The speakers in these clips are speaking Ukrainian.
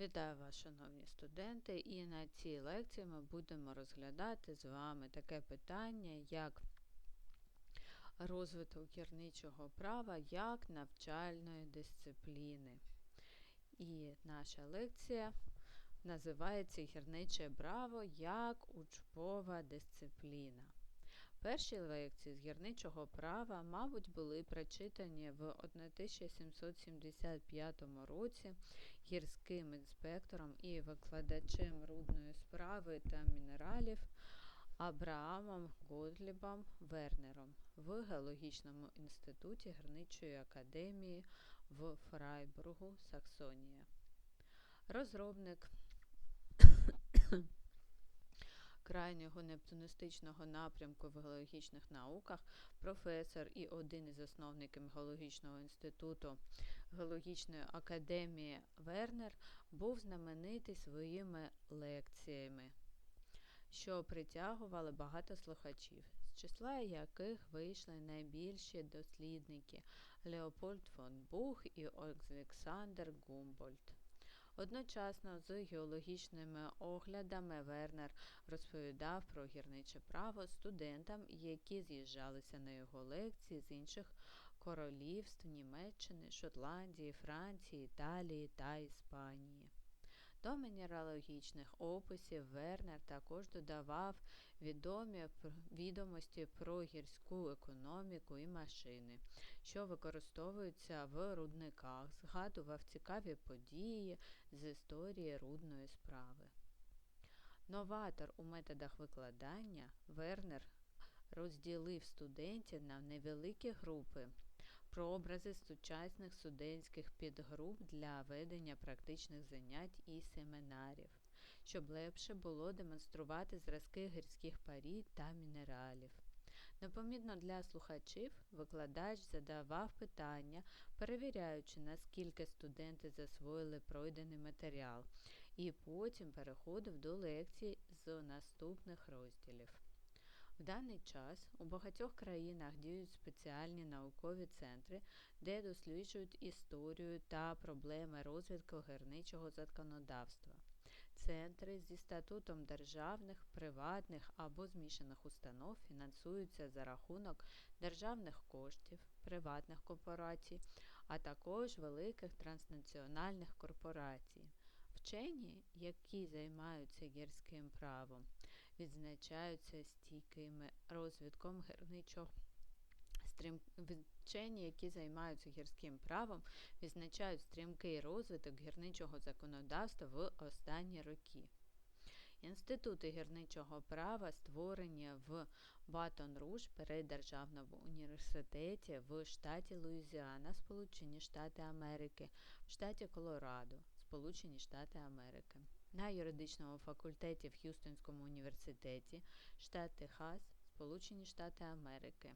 Вітаю вас, шановні студенти, і на цій лекції ми будемо розглядати з вами таке питання, як розвиток гірничого права як навчальної дисципліни. І наша лекція називається Гірниче право як учбова дисципліна. Перші лекції з гірничого права, мабуть, були прочитані в 1775 році гірським інспектором і викладачем рудної справи та мінералів Абраамом Годлібом Вернером в Геологічному інституті Гірничої академії в Фрайбургу, Саксонія. Розробник крайнього нептунистичного напрямку в геологічних науках, професор і один із засновників Геологічного інституту Геологічної академії Вернер був знаменитий своїми лекціями, що притягували багато слухачів, з числа яких вийшли найбільші дослідники Леопольд фон Бух і Олександр Гумбольд. Одночасно з геологічними оглядами Вернер розповідав про гірниче право студентам, які з'їжджалися на його лекції з інших королівств Німеччини, Шотландії, Франції, Італії та Іспанії. До мінералогічних описів Вернер також додавав відомі відомості про гірську економіку і машини, що використовуються в рудниках, згадував цікаві події з історії рудної справи. Новатор у методах викладання Вернер розділив студентів на невеликі групи прообрази сучасних студентських підгруп для ведення практичних занять і семінарів, щоб легше було демонструвати зразки гірських парій та мінералів. Непомітно для слухачів викладач задавав питання, перевіряючи, наскільки студенти засвоїли пройдений матеріал, і потім переходив до лекцій з наступних розділів. В даний час у багатьох країнах діють спеціальні наукові центри, де досліджують історію та проблеми розвитку гірничого законодавства. Центри зі статутом державних, приватних або змішаних установ фінансуються за рахунок державних коштів, приватних корпорацій, а також великих транснаціональних корпорацій. Вчені, які займаються гірським правом, відзначаються стійким розвитком гірничого. Вчені, які займаються гірським правом, відзначають стрімкий розвиток гірничого законодавства в останні роки. Інститути гірничого права створені в Батон Руж переддержавному університеті в штаті Луїзіана, Сполучені Штати Америки, в штаті Колорадо, Сполучені Штати Америки на юридичному факультеті в Х'юстонському університеті, штат Техас, Сполучені Штати Америки.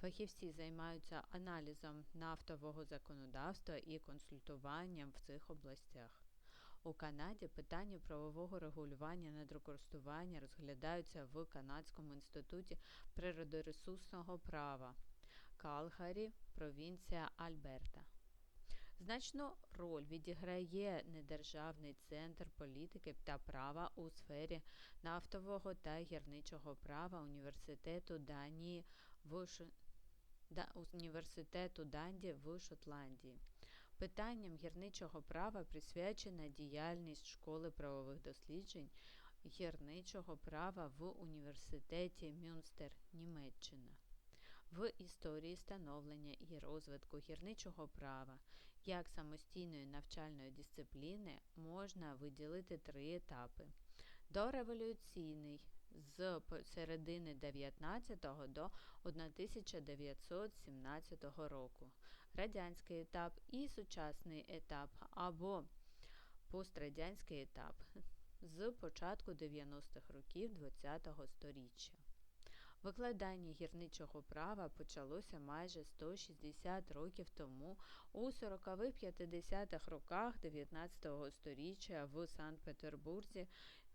Фахівці займаються аналізом нафтового законодавства і консультуванням в цих областях. У Канаді питання правового регулювання надрокористування розглядаються в Канадському інституті природоресурсного права Калгарі, провінція Альберта. Значну роль відіграє недержавний центр політики та права у сфері нафтового та гірничого права університету Данії в Ш... да... університету Данді в Шотландії. Питанням гірничого права присвячена діяльність школи правових досліджень гірничого права в університеті Мюнстер, Німеччина. В історії становлення і розвитку гірничого права як самостійної навчальної дисципліни можна виділити три етапи. Дореволюційний з середини 19 до 1917 року, радянський етап і сучасний етап або пострадянський етап з початку 90-х років ХХ століття. Викладання гірничого права почалося майже 160 років тому у 40-50-х роках 19-го століття в Санкт-Петербурзі,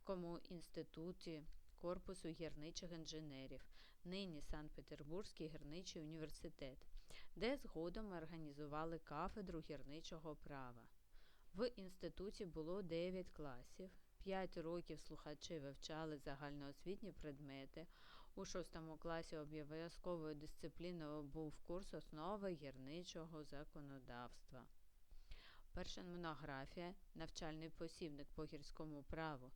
кому інституті корпусу гірничих інженерів, нині Санкт-Петербурзький гірничий університет, де згодом організували кафедру гірничого права. В інституті було 9 класів. 5 років слухачі вивчали загальноосвітні предмети. У 6 класі обов'язковою дисципліною був курс основи гірничого законодавства. Перша монографія навчальний посібник по гірському праву,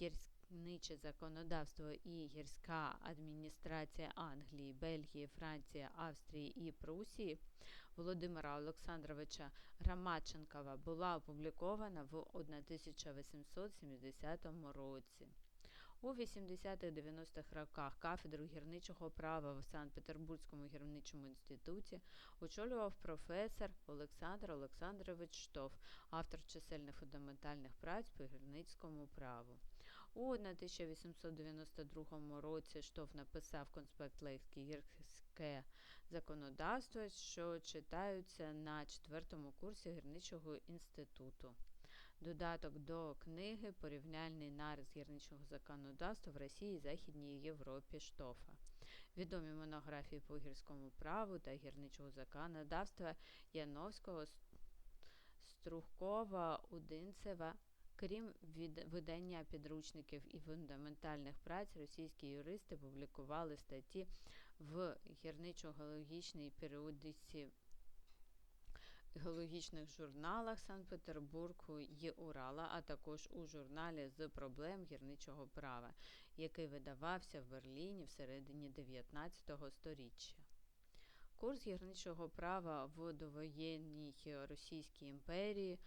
гірниче законодавство і гірська адміністрація Англії, Бельгії, Франції, Австрії і Прусії Володимира Олександровича Грамаченкова була опублікована в 1870 році. У 80-90-х роках кафедру гірничого права в Санкт-Петербурзькому гірничому інституті очолював професор Олександр Олександрович Штоф, автор чисельних фундаментальних праць по гірницькому праву. У 1892 році Штоф написав конспект Лейське гірське законодавство, що читаються на четвертому курсі гірничого інституту. Додаток до книги Порівняльний нарис гірничого законодавства в Росії Західній Європі Штофа. Відомі монографії по гірському праву та гірничого законодавства Яновського, Струхкова, Удинцева. Крім видання підручників і фундаментальних праць, російські юристи публікували статті в гірничо-геологічній періодиці геологічних журналах Санкт-Петербургу і Урала, а також у журналі з проблем гірничого права, який видавався в Берліні всередині 19 століття. Курс гірничого права в довоєнній Російській імперії,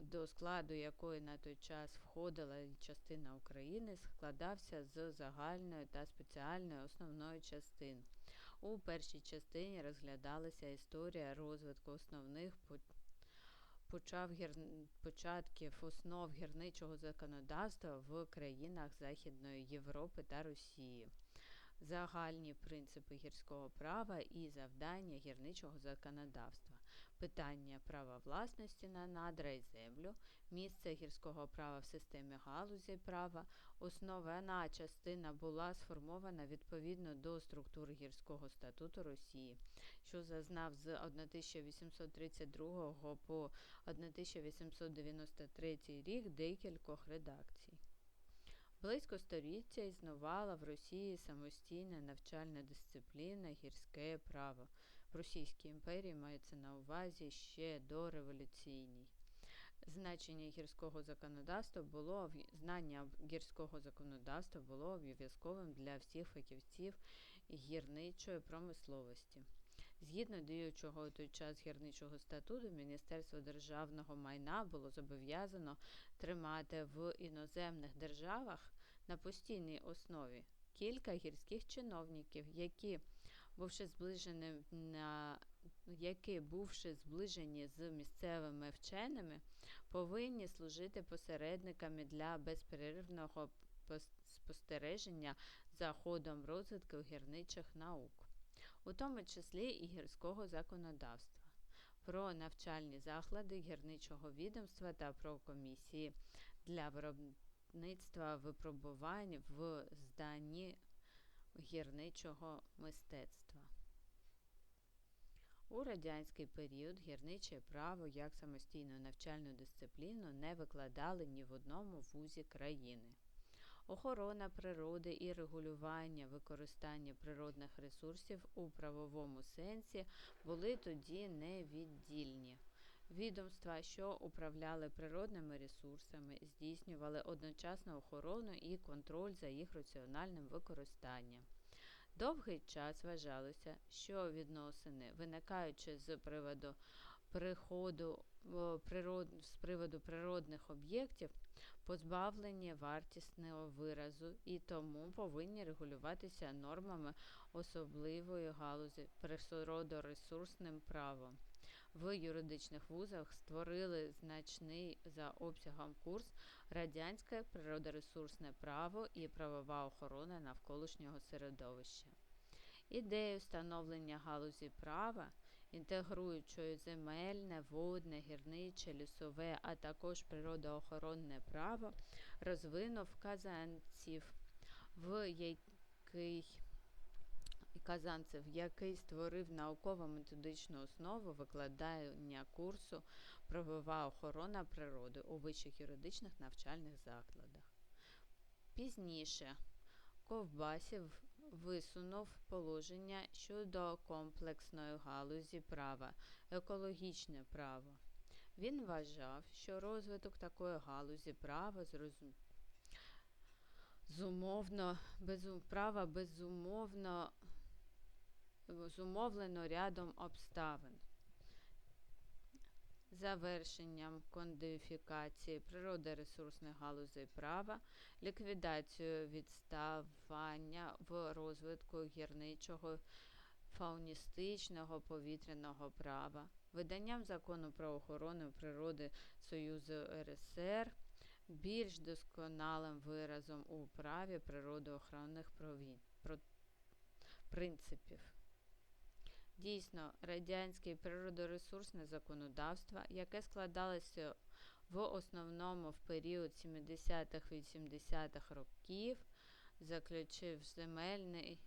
до складу якої на той час входила частина України, складався з загальної та спеціальної основної частин. У першій частині розглядалася історія розвитку основних почав початків основ гірничого законодавства в країнах Західної Європи та Росії, загальні принципи гірського права і завдання гірничого законодавства питання права власності на надра і землю, місце гірського права в системі галузі права, основна частина була сформована відповідно до структури гірського статуту Росії, що зазнав з 1832 по 1893 рік декількох редакцій. Близько століття існувала в Росії самостійна навчальна дисципліна гірське право Російській імперії мається на увазі ще до революційній. Значення гірського законодавства було знання гірського законодавства було обов'язковим для всіх фахівців гірничої промисловості. Згідно діючого у той час гірничого статуту, Міністерство державного майна було зобов'язано тримати в іноземних державах на постійній основі кілька гірських чиновників, які бувши зближені на які, бувши зближені з місцевими вченими, повинні служити посередниками для безперервного спостереження за ходом розвитку гірничих наук, у тому числі і гірського законодавства, про навчальні заклади гірничого відомства та про комісії для виробництва випробувань в зданні гірничого мистецтва. У радянський період гірниче право як самостійну навчальну дисципліну не викладали ні в одному вузі країни. Охорона природи і регулювання використання природних ресурсів у правовому сенсі були тоді невіддільні. Відомства, що управляли природними ресурсами, здійснювали одночасно охорону і контроль за їх раціональним використанням. Довгий час вважалося, що відносини, виникаючи з приводу приходу природ, з приводу природних об'єктів, позбавлені вартісного виразу і тому повинні регулюватися нормами особливої галузі природоресурсним правом в юридичних вузах створили значний за обсягом курс радянське природоресурсне право і правова охорона навколишнього середовища. Ідею встановлення галузі права, інтегруючою земельне, водне, гірниче, лісове, а також природоохоронне право, розвинув казанців, в який і Казанцев, який створив науково-методичну основу викладання курсу Правова охорона природи у вищих юридичних навчальних закладах. Пізніше Ковбасів висунув положення щодо комплексної галузі права, екологічне право. Він вважав, що розвиток такої галузі права зрозум... зумовно, безум... права безумовно зумовлено рядом обставин. Завершенням кодифікації природоресурсних галузей права, ліквідацію відставання в розвитку гірничого фауністичного повітряного права, виданням закону про охорону природи Союзу РСР, більш досконалим виразом у праві природоохоронних провід... про... принципів. Дійсно, радянське природоресурсне законодавство, яке складалося в основному в період 70-80-х років, заключив земельний,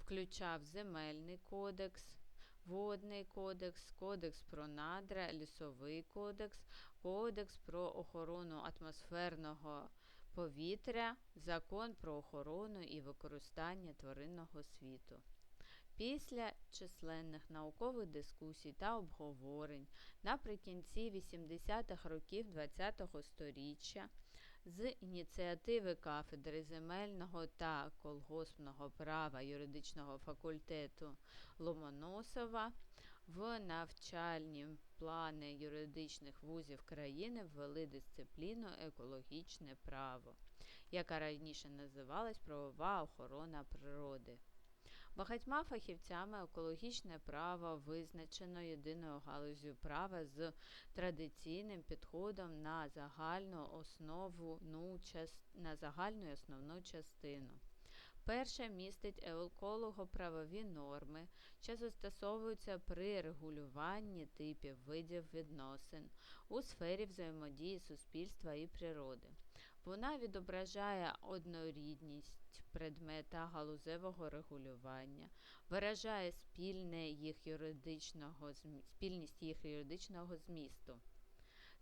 включав земельний кодекс, водний кодекс, кодекс про надра, лісовий кодекс, кодекс про охорону атмосферного повітря, закон про охорону і використання тваринного світу. Після численних наукових дискусій та обговорень наприкінці 80-х років ХХ століття з ініціативи кафедри земельного та колгоспного права юридичного факультету Ломоносова в навчальні плани юридичних вузів країни ввели дисципліну екологічне право, яка раніше називалась правова охорона природи. Багатьма фахівцями екологічне право визначено єдиною галузю права з традиційним підходом на загальну основу ну, на загальну основну частину. Перше містить еколого-правові норми, що застосовуються при регулюванні типів видів відносин у сфері взаємодії суспільства і природи. Вона відображає однорідність предмета галузевого регулювання, виражає спільне їх юридичного, спільність їх юридичного змісту.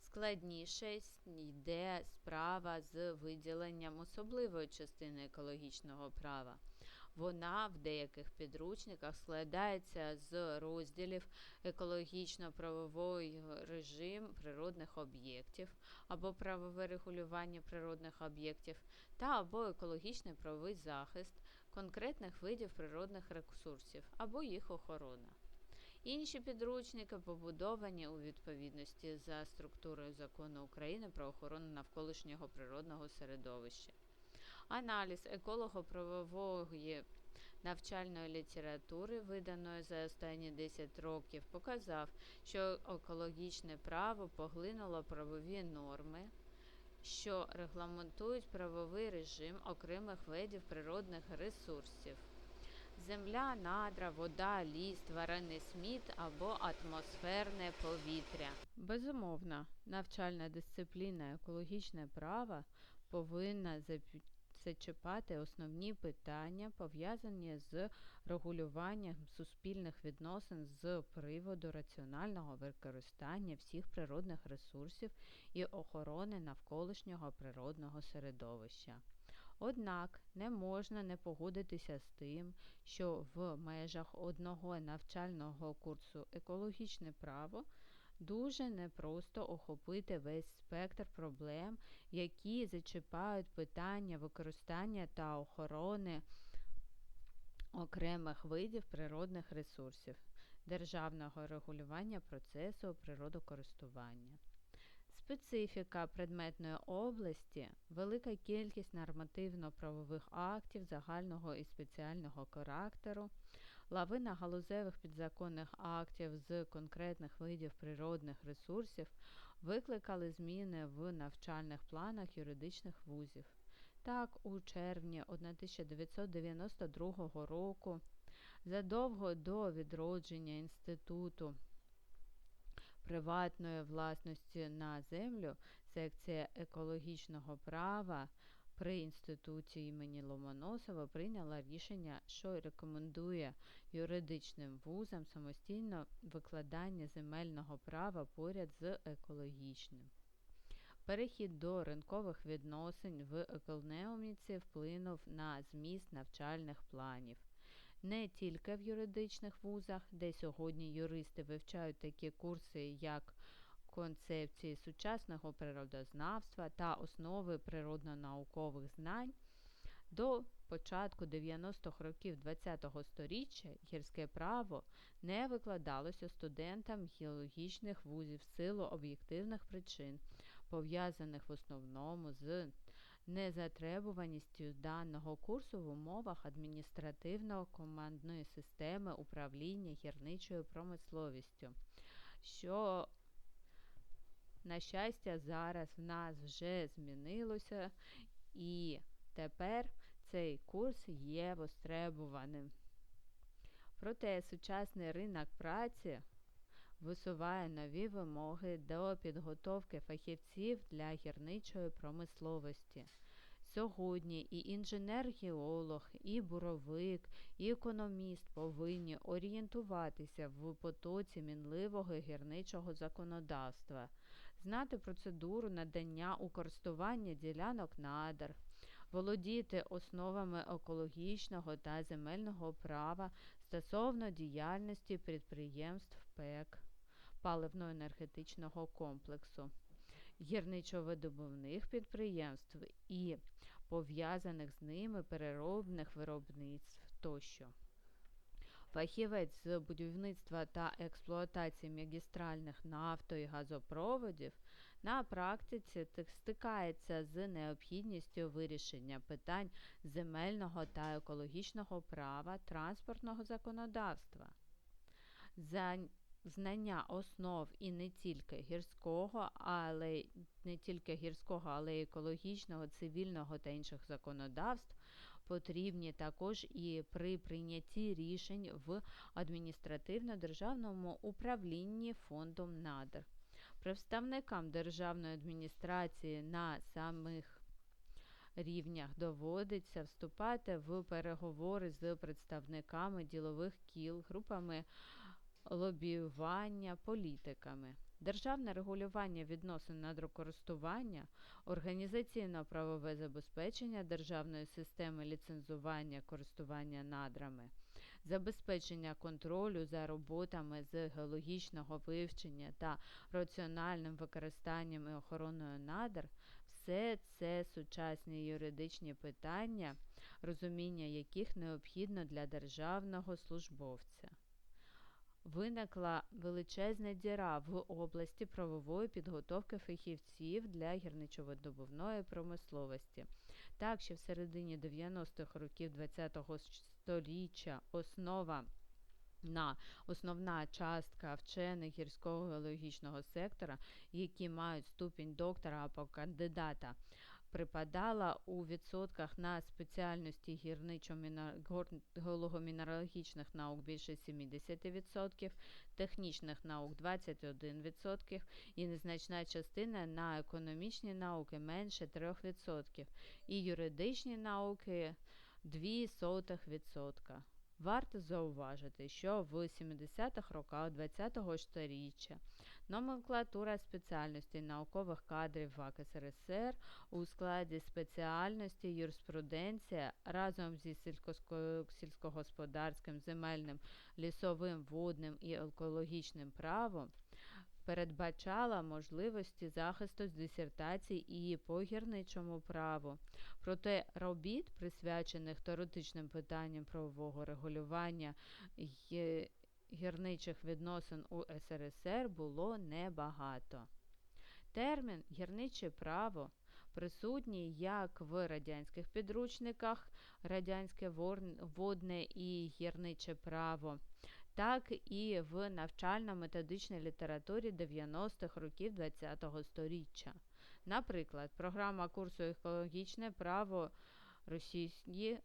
Складніше йде справа з виділенням особливої частини екологічного права. Вона в деяких підручниках складається з розділів екологічно-правовий режим природних об'єктів або правове регулювання природних об'єктів та або екологічний правовий захист конкретних видів природних ресурсів або їх охорона. Інші підручники побудовані у відповідності за структурою закону України про охорону навколишнього природного середовища. Аналіз еколого-правової навчальної літератури, виданої за останні 10 років, показав, що екологічне право поглинуло правові норми, що регламентують правовий режим окремих видів природних ресурсів. Земля, надра, вода, ліс, тваринний сміт або атмосферне повітря. Безумовно, навчальна дисципліна екологічне право повинна зачіпати основні питання, пов'язані з регулюванням суспільних відносин з приводу раціонального використання всіх природних ресурсів і охорони навколишнього природного середовища. Однак не можна не погодитися з тим, що в межах одного навчального курсу екологічне право дуже непросто охопити весь спектр проблем, які зачіпають питання використання та охорони окремих видів природних ресурсів, державного регулювання процесу природокористування. Специфіка предметної області, велика кількість нормативно-правових актів загального і спеціального характеру, лавина галузевих підзаконних актів з конкретних видів природних ресурсів викликали зміни в навчальних планах юридичних вузів. Так, у червні 1992 року, задовго до відродження інституту приватної власності на землю, секція екологічного права при інституті імені Ломоносова прийняла рішення, що рекомендує юридичним вузам самостійно викладання земельного права поряд з екологічним. Перехід до ринкових відносин в економіці вплинув на зміст навчальних планів. Не тільки в юридичних вузах, де сьогодні юристи вивчають такі курси, як концепції сучасного природознавства та основи природно-наукових знань. До початку 90-х років ХХ століття гірське право не викладалося студентам геологічних вузів в силу об'єктивних причин, пов'язаних в основному з незатребуваністю даного курсу в умовах адміністративно-командної системи управління гірничою промисловістю, що на щастя, зараз в нас вже змінилося, і тепер цей курс є востребуваним. Проте сучасний ринок праці висуває нові вимоги до підготовки фахівців для гірничої промисловості. Сьогодні і інженер-геолог, і буровик, і економіст повинні орієнтуватися в потоці мінливого гірничого законодавства знати процедуру надання у користування ділянок надр, володіти основами екологічного та земельного права стосовно діяльності підприємств ПЕК, паливно-енергетичного комплексу, гірничо-видобувних підприємств і пов'язаних з ними переробних виробництв тощо. Фахівець з будівництва та експлуатації магістральних нафто і газопроводів на практиці стикається з необхідністю вирішення питань земельного та екологічного права транспортного законодавства. За знання основ і не тільки гірського, але не тільки гірського, але й екологічного, цивільного та інших законодавств потрібні також і при прийнятті рішень в адміністративно-державному управлінні фондом надр. Представникам державної адміністрації на самих рівнях доводиться вступати в переговори з представниками ділових кіл, групами лобіювання, політиками. Державне регулювання відносин надрокористування, організаційно-правове забезпечення державної системи ліцензування користування надрами, забезпечення контролю за роботами з геологічного вивчення та раціональним використанням і охороною надр, все це сучасні юридичні питання, розуміння яких необхідно для державного службовця виникла величезна діра в області правової підготовки фахівців для гірничовидобувної промисловості. Так що в середині 90-х років ХХ століття основа на основна частка вчених гірського геологічного сектора, які мають ступінь доктора або кандидата припадала у відсотках на спеціальності геолого-мінералогічних наук більше 70%, технічних наук 21% і незначна частина на економічні науки менше 3%, і юридичні науки 0,02%. Варто зауважити, що в 70-х роках ХХ століття номенклатура спеціальностей наукових кадрів ВАК СРСР у складі спеціальності юриспруденція разом зі сільськогосподарським земельним лісовим водним і екологічним правом передбачала можливості захисту з дисертацій і по гірничому праву. Проте робіт, присвячених теоретичним питанням правового регулювання гірничих відносин у СРСР було небагато. Термін гірниче право присутній як в радянських підручниках радянське водне і гірниче право, так і в навчально-методичній літературі 90-х років ХХ століття. Наприклад, програма курсу екологічне право Росії,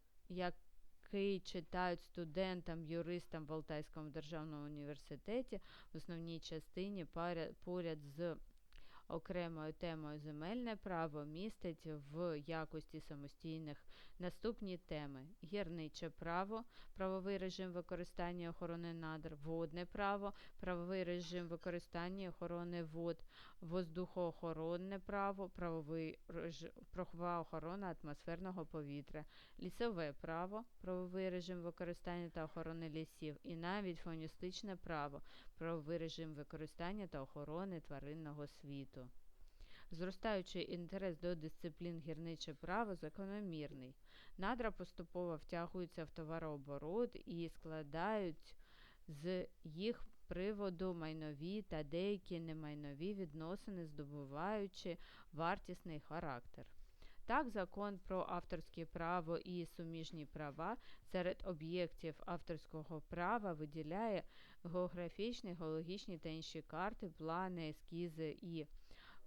який читають студентам, юристам в Алтайському державному університеті в основній частині поряд з Окремою темою земельне право містить в якості самостійних наступні теми: гірниче право, правовий режим використання охорони надр, водне право, правовий режим використання охорони вод, воздухоохоронне право, правовий режим, правова охорона атмосферного повітря, лісове право, правовий режим використання та охорони лісів, і навіть фоністичне право, правовий режим використання та охорони тваринного світу. Зростаючий інтерес до дисциплін гірниче право закономірний. Надра поступово втягуються в товарооборот і складають з їх приводу майнові та деякі немайнові відносини, здобуваючи вартісний характер. Так, закон про авторське право і суміжні права серед об'єктів авторського права виділяє географічні, геологічні та інші карти, плани, ескізи і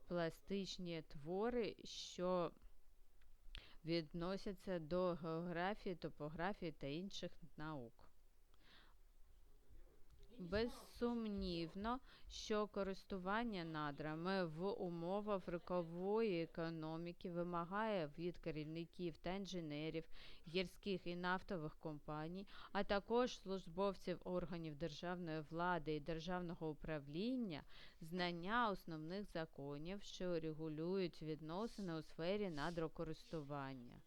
пластичні твори, що відносяться до географії, топографії та інших наук. Безсумнівно, що користування надрами в умовах ринкової економіки вимагає від керівників та інженерів гірських і нафтових компаній, а також службовців органів державної влади і державного управління знання основних законів, що регулюють відносини у сфері надрокористування.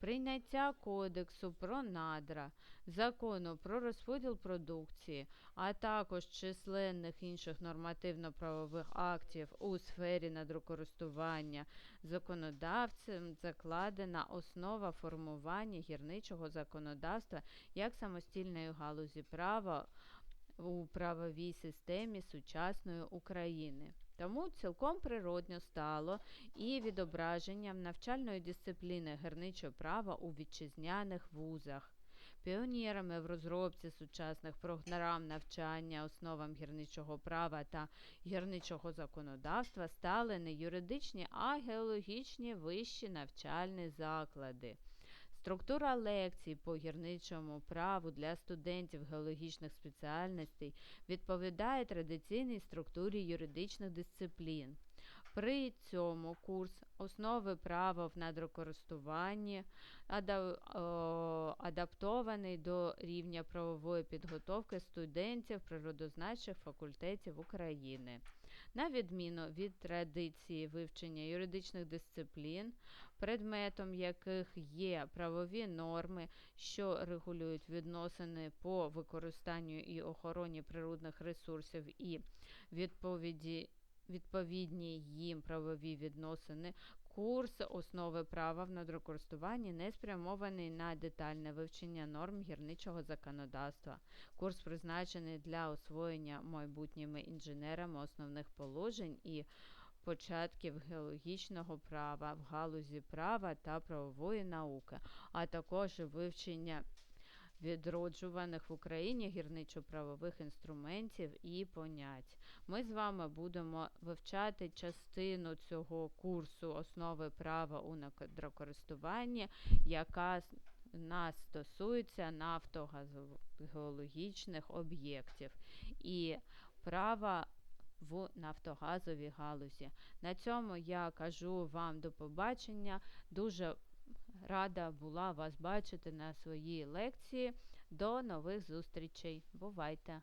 Прийняття Кодексу про надра, закону про розподіл продукції, а також численних інших нормативно-правових актів у сфері надрокористування законодавцем закладена основа формування гірничого законодавства як самостільної галузі права у правовій системі сучасної України. Тому цілком природньо стало і відображенням навчальної дисципліни гірничого права у вітчизняних вузах. Піонерами в розробці сучасних програм навчання основам гірничого права та гірничого законодавства стали не юридичні, а геологічні вищі навчальні заклади. Структура лекцій по гірничому праву для студентів геологічних спеціальностей відповідає традиційній структурі юридичних дисциплін. При цьому курс основи права в надрокористуванні адаптований до рівня правової підготовки студентів природозначних факультетів України. На відміну від традиції вивчення юридичних дисциплін, предметом яких є правові норми, що регулюють відносини по використанню і охороні природних ресурсів і відповіді. Відповідні їм правові відносини, курс основи права в надрокористуванні не спрямований на детальне вивчення норм гірничого законодавства. Курс призначений для освоєння майбутніми інженерами основних положень і початків геологічного права в галузі права та правової науки, а також вивчення відроджуваних в Україні гірничо-правових інструментів і понять. Ми з вами будемо вивчати частину цього курсу основи права у надрокористуванні, яка нас стосується нафтогеологічних об'єктів і права в нафтогазовій галузі. На цьому я кажу вам до побачення. Дуже рада була вас бачити на своїй лекції. До нових зустрічей. Бувайте!